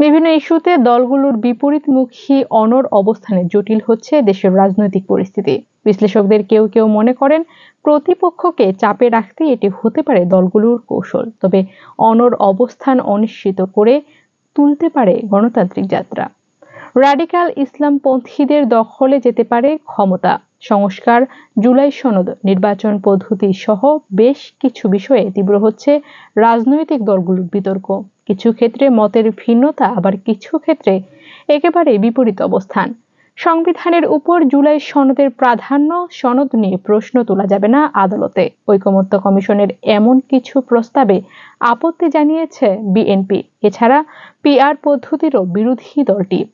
বিভিন্ন ইস্যুতে দলগুলোর বিপরীতমুখী অনর অবস্থানে জটিল হচ্ছে দেশের রাজনৈতিক পরিস্থিতি। বিশ্লেষকদের কেউ কেউ মনে করেন প্রতিপক্ষকে চাপে রাখতে এটি হতে পারে দলগুলোর কৌশল, তবে অনর অবস্থান অনিশ্চিত করে তুলতে পারে গণতান্ত্রিক যাত্রা। রাডিকাল ইসলামপন্থীদের দখলে যেতে পারে ক্ষমতা। সংস্কার, জুলাই সনদ, নির্বাচন পদ্ধতি সহ বেশ কিছু বিষয়ে তীব্র হচ্ছে রাজনৈতিক দলগুলোর বিতর্ক। কিছু ক্ষেত্রে মতের ভিন্নতা, আবার কিছু ক্ষেত্রে একেবারে বিপরীত অবস্থান। সংবিধানের উপর জুলাই সনদের প্রাধান্য সনদ নিয়ে প্রশ্ন তোলা যাবে না আদালতে। ঐকমত্য কমিশনের এমন কিছু প্রস্তাবে আপত্তি জানিয়েছে বিএনপি। এছাড়া পিআর পদ্ধতিরও বিরোধী দলটি।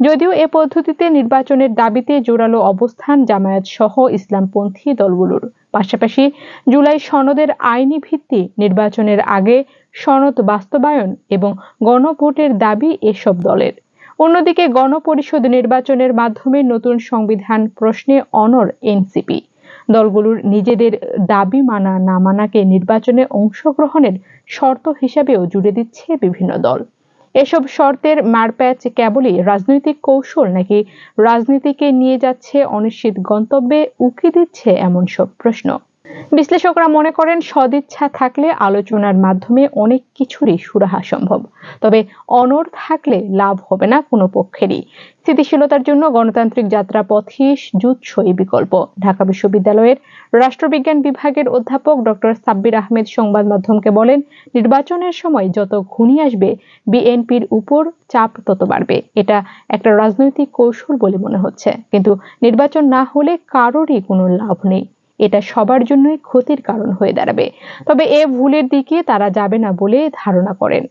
যদিও এ পদ্ধতিতে নির্বাচনের দাবিতে জোরালো অবস্থান জামায়াত সহ ইসলামপন্থী দলগুলোর। পাশাপাশি জুলাই সনদের আইনি ভিত্তি, নির্বাচনের আগে সনদ বাস্তবায়ন এবং গণভোটের দাবি এসব দলের। অন্যদিকে গণপরিষদ নির্বাচনের মাধ্যমে নতুন সংবিধান প্রশ্নে অনর এনসিপি। দলগুলোর নিজেদের দাবি মানা না মানাকে নির্বাচনে অংশগ্রহণের শর্ত হিসাবেও জুড়ে দিচ্ছে বিভিন্ন দল। এসব শর্তের মারপ্যাচ কেবলই রাজনৈতিক কৌশল নাকি রাজনীতিকে নিয়ে যাচ্ছে অনিশ্চিত গন্তব্যে উকি দিচ্ছে এমন সব প্রশ্ন? বিশ্লেষকরা মনে করেন, সদিচ্ছা থাকলে আলোচনার মাধ্যমে অনেক কিছুরই সুরাহা সম্ভব। তবে অনর থাকলে লাভ হবে না কোনো পক্ষেরই। স্থিতিশীলতার জন্য গণতান্ত্রিক যাত্রা পথই জুৎসই বিকল্প। ঢাকা বিশ্ববিদ্যালয়ের রাষ্ট্রবিজ্ঞান বিভাগের অধ্যাপক ডক্টর সাব্বির আহমেদ সংবাদ মাধ্যমকে বলেন, নির্বাচনের সময় যত ঘুনি আসবে, বিএনপির উপর চাপ তত বাড়বে। এটা একটা রাজনৈতিক কৌশল বলে মনে হচ্ছে। কিন্তু নির্বাচন না হলে কারোরই কোনো লাভ নেই। এটা সবার জন্যই ক্ষতির কারণ হয়ে দাঁড়াবে। তবে এ ভুলের দিকে তারা যাবে না বলে ধারণা করেন।